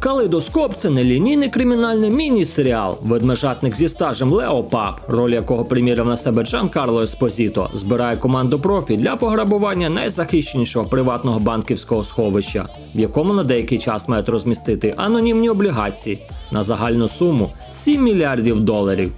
Калейдоскоп це нелінійний кримінальний міні-серіал. Ведмежатник зі стажем Лео Пап, роль якого приміряв на себе Джан Карло Еспозіто, збирає команду профі для пограбування найзахищенішого приватного банківського сховища, в якому на деякий час мають розмістити анонімні облігації на загальну суму 7 мільярдів доларів.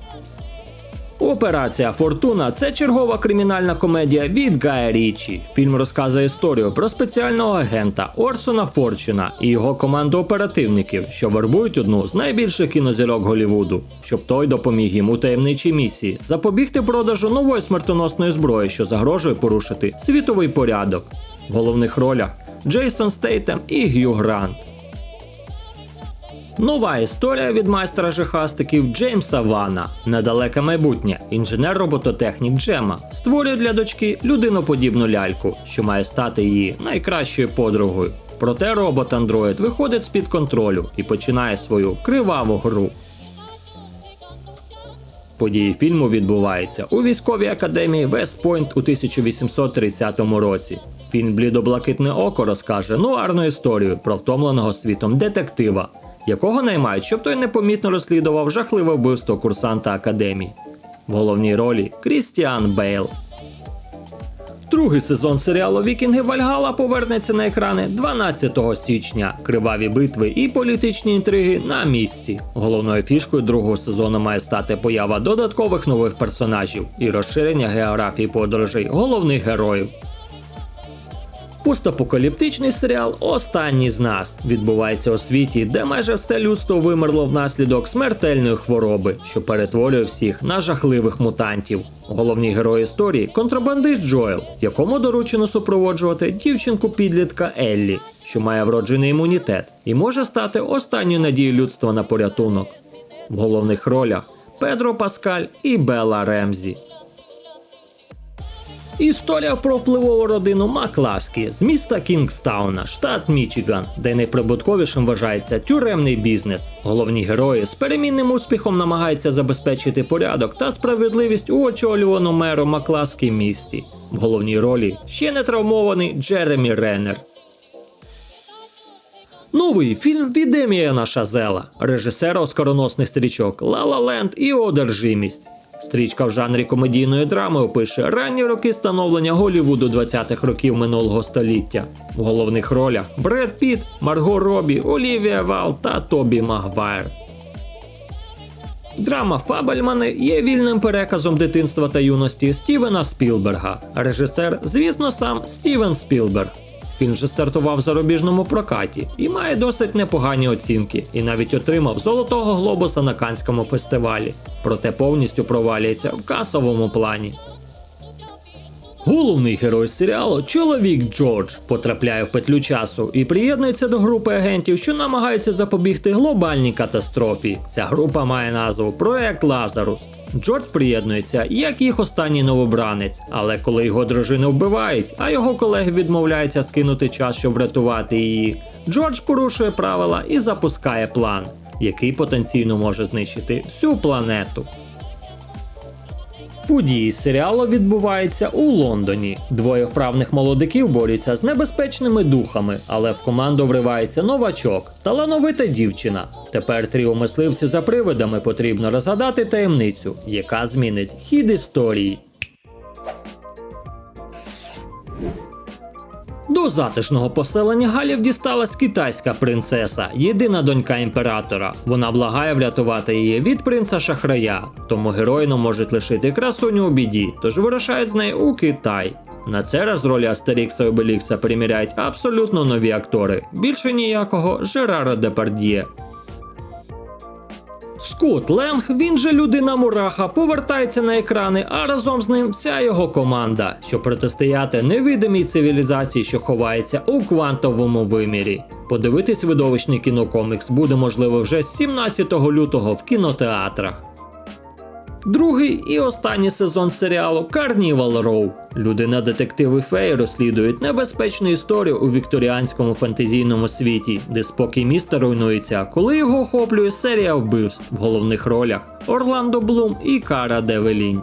Операція Фортуна це чергова кримінальна комедія від Гая Річі. Фільм розказує історію про спеціального агента Орсона Форчуна і його команду оперативників, що вербують одну з найбільших кінозірок Голівуду, щоб той допоміг їм у таємничій місії запобігти продажу нової смертоносної зброї, що загрожує порушити світовий порядок. В головних ролях Джейсон Стейтем і Г'ю Грант. Нова історія від майстра жихастиків Джеймса Вана. Недалеке майбутнє. Інженер-робототехнік Джема створює для дочки людиноподібну ляльку, що має стати її найкращою подругою. Проте робот-андроїд виходить з-під контролю і починає свою криваву гру. Події фільму відбуваються у військовій академії Вестпойнт у 1830 році. Фільм Блідоблакитне око розкаже нуарну історію про втомленого світом детектива, якого наймають, щоб той непомітно розслідував жахливе вбивство курсанта академії. В головній ролі Крістіан Бейл. Другий сезон серіалу Вікінги Вальгала повернеться на екрани 12 січня. Криваві битви і політичні інтриги на місці. Головною фішкою другого сезону має стати поява додаткових нових персонажів і розширення географії подорожей головних героїв. Постапокаліптичний серіал Останній з нас відбувається у світі, де майже все людство вимерло внаслідок смертельної хвороби, що перетворює всіх на жахливих мутантів. Головні герої історії контрабандист Джоел, якому доручено супроводжувати дівчинку підлітка Еллі, що має вроджений імунітет і може стати останньою надією людства на порятунок. В головних ролях Педро Паскаль і Белла Ремзі. Історія про впливову родину Макласкі з міста Кінгстауна, штат Мічиган, де найприбутковішим вважається тюремний бізнес. Головні герої з перемінним успіхом намагаються забезпечити порядок та справедливість у очолюваному меру Макласкі місті. В головній ролі ще не травмований Джеремі Реннер. Новий фільм від Еміана Шазела, режисера оскароносних стрічок Ла Ла Ленд і Одержимість. Стрічка в жанрі комедійної драми опише ранні роки становлення Голлівуду 20-х років минулого століття. В головних ролях Бред Піт, Марго Робі, Олівія Вал та Тобі Магвайр. Драма Фабельмани є вільним переказом дитинства та юності Стівена Спілберга. Режисер, звісно, сам Стівен Спілберг. Фільм вже стартував в зарубіжному прокаті і має досить непогані оцінки, і навіть отримав золотого глобуса на Канському фестивалі, проте повністю провалюється в касовому плані. Головний герой серіалу, чоловік Джордж, потрапляє в петлю часу і приєднується до групи агентів, що намагаються запобігти глобальній катастрофі. Ця група має назву Проект Лазарус. Джордж приєднується як їх останній новобранець, але коли його дружину вбивають, а його колеги відмовляються скинути час, щоб врятувати її. Джордж порушує правила і запускає план, який потенційно може знищити всю планету. Події серіалу відбуваються у Лондоні. Двоє вправних молодиків борються з небезпечними духами, але в команду вривається новачок, талановита дівчина. Тепер тріо мисливців за привидами потрібно розгадати таємницю, яка змінить хід історії. До затишного поселення Галів дісталась китайська принцеса, єдина донька імператора. Вона благає врятувати її від принца Шахрая, тому героїну можуть лишити красуню у біді, тож вирушають з нею у Китай. На це раз ролі Астерікса і Обелікса приміряють абсолютно нові актори. Більше ніякого Жерара Депардьє. Скотт Ленг, він же людина Мураха, повертається на екрани, а разом з ним вся його команда, щоб протистояти невидимій цивілізації, що ховається у квантовому вимірі. Подивитись видовищний кінокомікс буде можливо вже з 17 лютого в кінотеатрах. Другий і останній сезон серіалу Карнівал Роу. Людина детективи феї розслідують небезпечну історію у вікторіанському фентезійному світі, де спокій міста руйнується, коли його охоплює серія вбивств в головних ролях Орландо Блум і Кара Девелінь.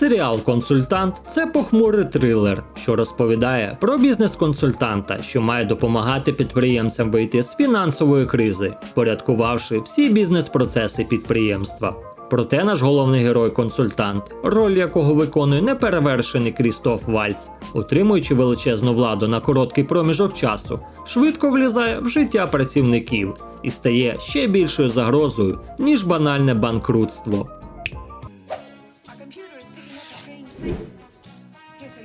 Серіал Консультант це похмурий трилер, що розповідає про бізнес-консультанта, що має допомагати підприємцям вийти з фінансової кризи, впорядкувавши всі бізнес-процеси підприємства. Проте наш головний герой-консультант, роль якого виконує неперевершений Крістоф Вальц, отримуючи величезну владу на короткий проміжок часу, швидко влізає в життя працівників і стає ще більшою загрозою, ніж банальне банкрутство.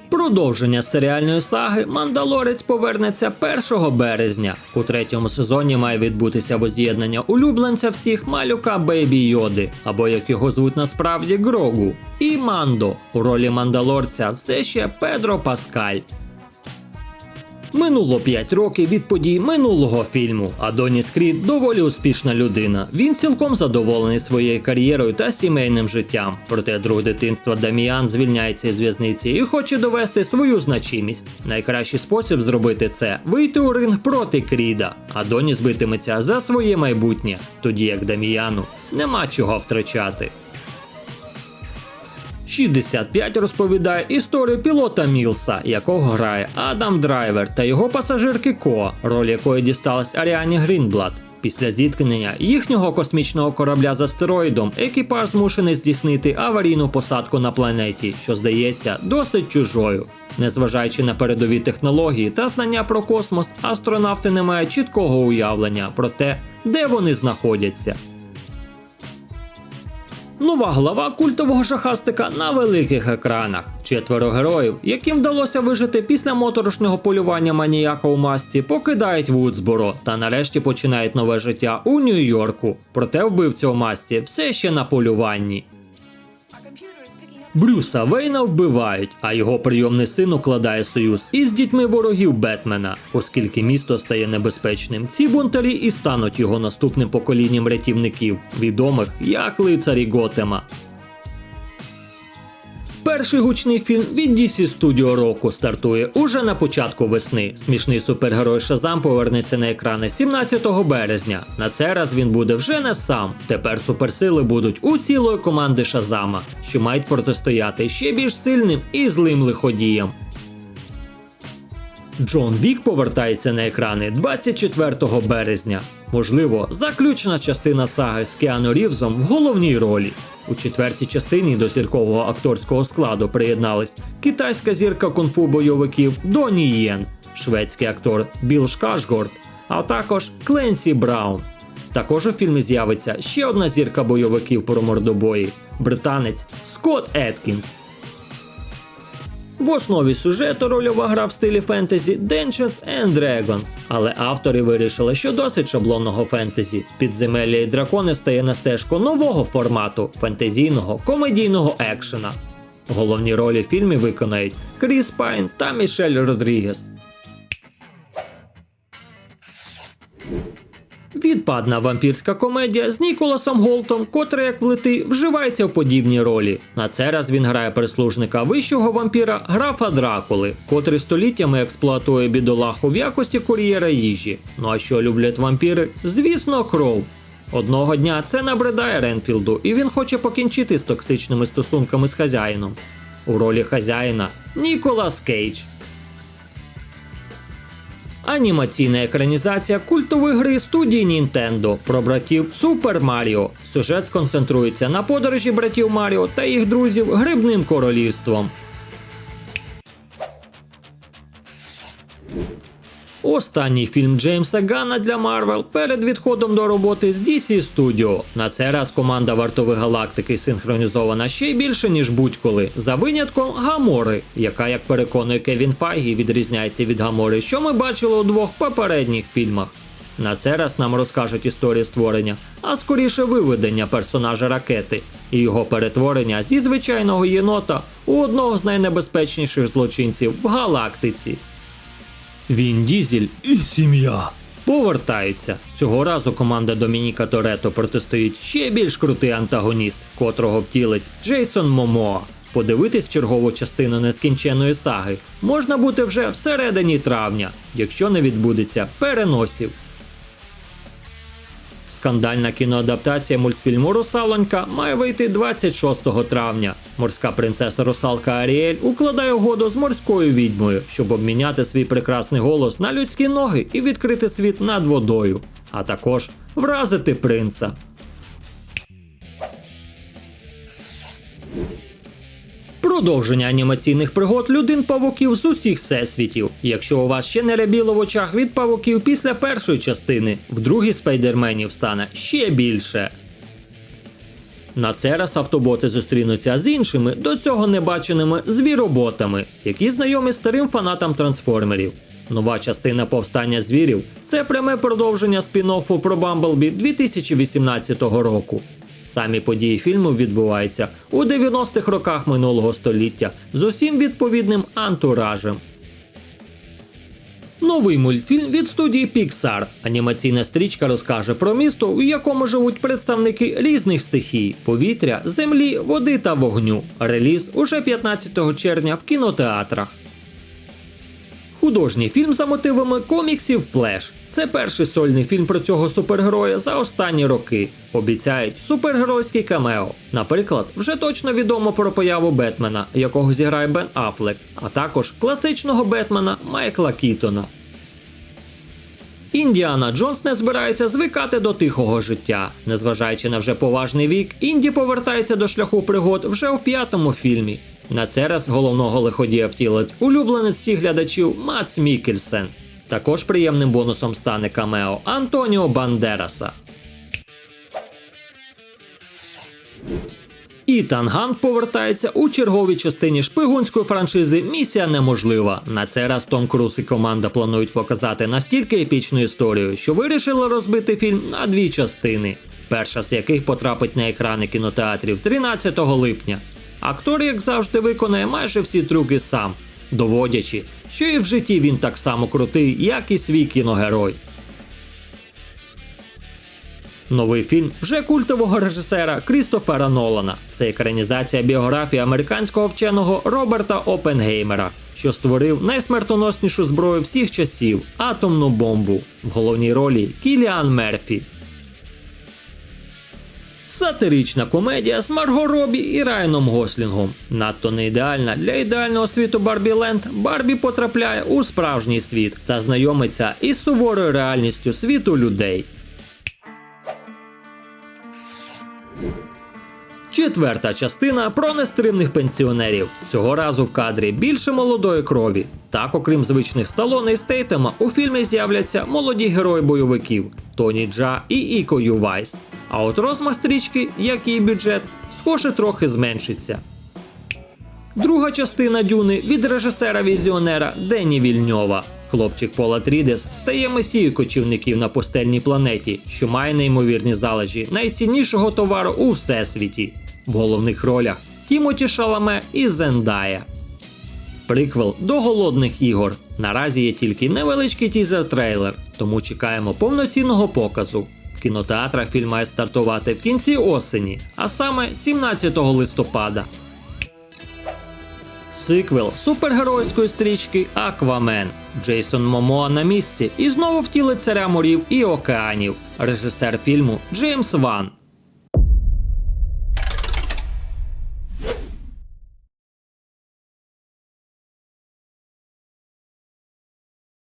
Продовження серіальної саги Мандалорець повернеться 1 березня. У третьому сезоні має відбутися воз'єднання улюбленця всіх малюка Бейбі Йоди, або як його звуть насправді Грогу, і Мандо у ролі мандалорця все ще Педро Паскаль. Минуло 5 років від подій минулого фільму. Адоніс Крід доволі успішна людина. Він цілком задоволений своєю кар'єрою та сімейним життям. Проте друг дитинства Даміан звільняється із в'язниці і хоче довести свою значимість. Найкращий спосіб зробити це вийти у ринг проти Кріда. Адоніс битиметься за своє майбутнє, тоді як Даміану нема чого втрачати. 65 розповідає історію пілота Мілса, якого грає Адам Драйвер та його пасажирки Ко, роль якої дісталась Аріані Грінблад. Після зіткнення їхнього космічного корабля з астероїдом екіпаж змушений здійснити аварійну посадку на планеті, що здається досить чужою. Незважаючи на передові технології та знання про космос, астронавти не мають чіткого уявлення про те, де вони знаходяться. Нова глава культового шахастика на великих екранах. Четверо героїв, яким вдалося вижити після моторошного полювання маніяка у масці, покидають Вудсборо та нарешті починають нове життя у Нью-Йорку. Проте вбивця у масці все ще на полюванні. Брюса Вейна вбивають, а його прийомний син укладає союз із дітьми ворогів Бетмена. Оскільки місто стає небезпечним, ці бунтарі і стануть його наступним поколінням рятівників, відомих як лицарі Готема. Перший гучний фільм від DC Studio року стартує уже на початку весни. Смішний супергерой Шазам повернеться на екрани 17 березня. На цей раз він буде вже не сам. Тепер суперсили будуть у цілої команди Шазама, що мають протистояти ще більш сильним і злим лиходіям. Джон Вік повертається на екрани 24 березня. Можливо, заключна частина саги з Кіану Рівзом в головній ролі. У четвертій частині до зіркового акторського складу приєднались китайська зірка кунг-фу бойовиків Доні Єн, шведський актор Біл Шкашгорд, а також Кленсі Браун. Також у фільмі з'явиться ще одна зірка бойовиків про мордобої британець Скотт Еткінс. В основі сюжету рольова гра в стилі фентезі Dungeons and Dragons, але автори вирішили, що досить шаблонного фентезі. Підземелля і дракони стає на стежку нового формату фентезійного комедійного екшена. Головні ролі в фільмі виконають Кріс Пайн та Мішель Родрігес. Відпадна вампірська комедія з Ніколасом Голтом, котрий, як влети, вживається в подібні ролі. На цей раз він грає прислужника вищого вампіра графа Дракули, котрий століттями експлуатує бідолаху в якості кур'єра їжі. Ну а що люблять вампіри? Звісно, кров. Одного дня це набридає Ренфілду, і він хоче покінчити з токсичними стосунками з хазяїном. У ролі хазяїна Ніколас Кейдж. Анімаційна екранізація культової гри студії Nintendo про братів Супер Маріо. Сюжет сконцентрується на подорожі братів Маріо та їх друзів грибним королівством. Останній фільм Джеймса Ганна для Марвел перед відходом до роботи з DC Studio. На цей раз команда вартових галактики синхронізована ще й більше, ніж будь-коли, за винятком Гамори, яка, як переконує Кевін Файгі, відрізняється від Гамори, що ми бачили у двох попередніх фільмах. На цей раз нам розкажуть історію створення, а скоріше виведення персонажа ракети і його перетворення зі звичайного єнота у одного з найнебезпечніших злочинців в галактиці. Він Дізель і сім'я. Повертаються. Цього разу команда Домініка Торетто протистоїть ще більш крутий антагоніст, котрого втілить Джейсон Момоа. Подивитись чергову частину нескінченої саги можна буде вже всередині травня, якщо не відбудеться переносів. Скандальна кіноадаптація мультфільму Русалонька має вийти 26 травня. Морська принцеса русалка Аріель укладає угоду з морською відьмою, щоб обміняти свій прекрасний голос на людські ноги і відкрити світ над водою, а також вразити принца. Продовження анімаційних пригод людин павуків з усіх всесвітів. Якщо у вас ще не рябіло в очах від павуків після першої частини, в другій спайдерменів стане ще більше. На цей раз автоботи зустрінуться з іншими до цього небаченими звіроботами, які знайомі старим фанатам трансформерів. Нова частина повстання звірів це пряме продовження спін-оффу про Бамблбі 2018 року. Самі події фільму відбуваються у 90-х роках минулого століття з усім відповідним антуражем. Новий мультфільм від студії Pixar. Анімаційна стрічка розкаже про місто, у якому живуть представники різних стихій: повітря, землі, води та вогню. Реліз уже 15 червня в кінотеатрах. Художній фільм за мотивами коміксів Флеш. Це перший сольний фільм про цього супергероя за останні роки. Обіцяють супергеройський камео. Наприклад, вже точно відомо про появу Бетмена, якого зіграє Бен Аффлек, а також класичного Бетмена Майкла Кітона. Індіана Джонс не збирається звикати до тихого життя. Незважаючи на вже поважний вік, Інді повертається до шляху пригод вже у п'ятому фільмі. На цей раз головного лиходія втілить улюбленець всіх глядачів Мац Мікельсен. Також приємним бонусом стане камео Антоніо Бандераса. Ітан Гант повертається у черговій частині шпигунської франшизи Місія неможлива. На цей раз Том Круз і команда планують показати настільки епічну історію, що вирішили розбити фільм на дві частини. Перша з яких потрапить на екрани кінотеатрів 13 липня. Актор, як завжди, виконає майже всі трюки сам, доводячи, що і в житті він так само крутий, як і свій кіногерой. Новий фільм вже культового режисера Крістофера Нолана. Це екранізація біографії американського вченого Роберта Опенгеймера, що створив найсмертоноснішу зброю всіх часів атомну бомбу. В головній ролі Кіліан Мерфі. Сатирична комедія з Марго Робі і Райаном Гослінгом. Надто не ідеальна для ідеального світу Барбі Ленд, Барбі потрапляє у справжній світ та знайомиться із суворою реальністю світу людей. Четверта частина про нестримних пенсіонерів. Цього разу в кадрі більше молодої крові. Так, окрім звичних Сталоне і Стейтема, у фільмі з'являться молоді герої бойовиків Тоні Джа і Іко Ювайс. А от розмах стрічки, як і бюджет, схоже трохи зменшиться. Друга частина Дюни від режисера-візіонера Дені Вільньова. Хлопчик Пола Трідес стає месією кочівників на пустельній планеті, що має неймовірні залежі найціннішого товару у всесвіті. В головних ролях Тімоті Шаламе і Зендая. Приквел до голодних ігор. Наразі є тільки невеличкий тізер-трейлер, тому чекаємо повноцінного показу. В кінотеатрах фільм має стартувати в кінці осені, а саме 17 листопада. Сиквел супергеройської стрічки Аквамен. Джейсон Момоа на місці і знову втілить царя морів і океанів. Режисер фільму Джеймс Ван.